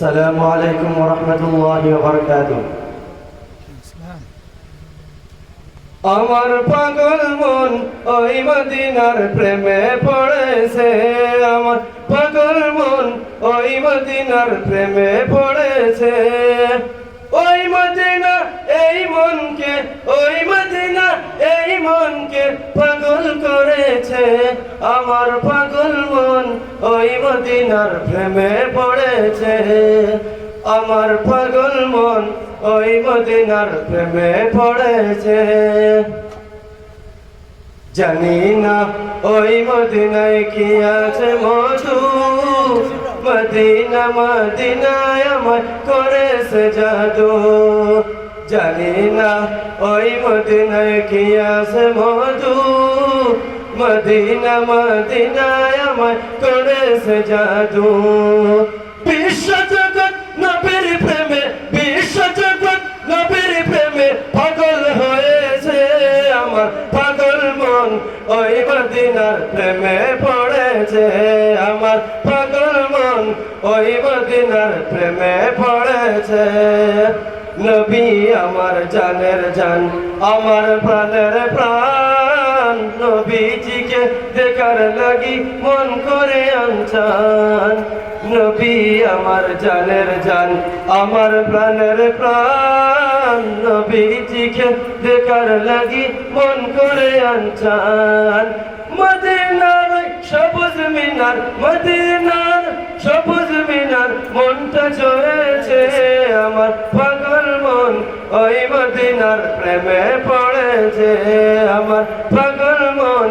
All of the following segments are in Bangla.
السلام عليكم ورحمة الله وبركاته আমার পাগল মন ওই মদিনার প্রেমে পড়েছে আমার পাগল মন ওই মদিনার প্রেমে পড়েছে ওই মদিনা এই মনকে ওই মদিনা এই মনকে পাগল করেছে আমার পাগল মন, ওই মদিনার প্রেমে পড়েছে। আমার পাগল মন, ওই মদিনার প্রেমে পড়েছে। জানি না ওই মদিনায় কি আছে মধু। মদিনা, মদিনায় আমার করেছে জাদু। জানি না ওই মদিনায় কি আছে মধু। মদিনা, মদিনায় আমার করেছে জাদু। বিশ্ব জগৎ নবীর প্রেমে বিশ্ব জগৎ নবীর প্রেমে পাগল হয়েছে আমার পাগল মন। ওই মদিনার প্রেমে পড়েছে আমার পাগল মন। ওই মদিনার প্রেমে পড়েছে নবী আমার জানের জান, আমার প্রাণের প্রাণ। নবীজিকে দেখার লাগি মন করে আনচান নবী আমার জানের জান, আমার প্রাণের প্রাণ। নবীজিকে দেখার লাগি মন করে আনচান মদিনার সবুজ মিনার, মদিনার সবুজ মিনার, মনটা চড়েছে আমার পাগল মন। ওই মদিনার প্রেমে পড়েছে আমার পাগল মন।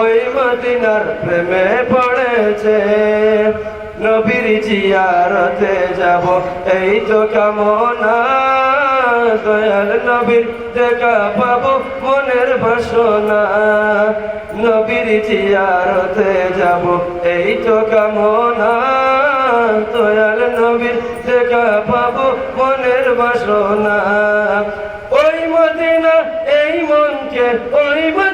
ওই মদিনার প্রেমে পড়েছে। নবীর জিয়ারতে যাব, এই তো কামনা দয়াল নবীর দেখা পাবো মনের বাসনা। নবীর জিয়ারতে যাব, এই তো কামনা দয়াল নবীর দেখা পাবো মনের বাসনা। ওই মদিনা, এই মনকে, ওই মদিনা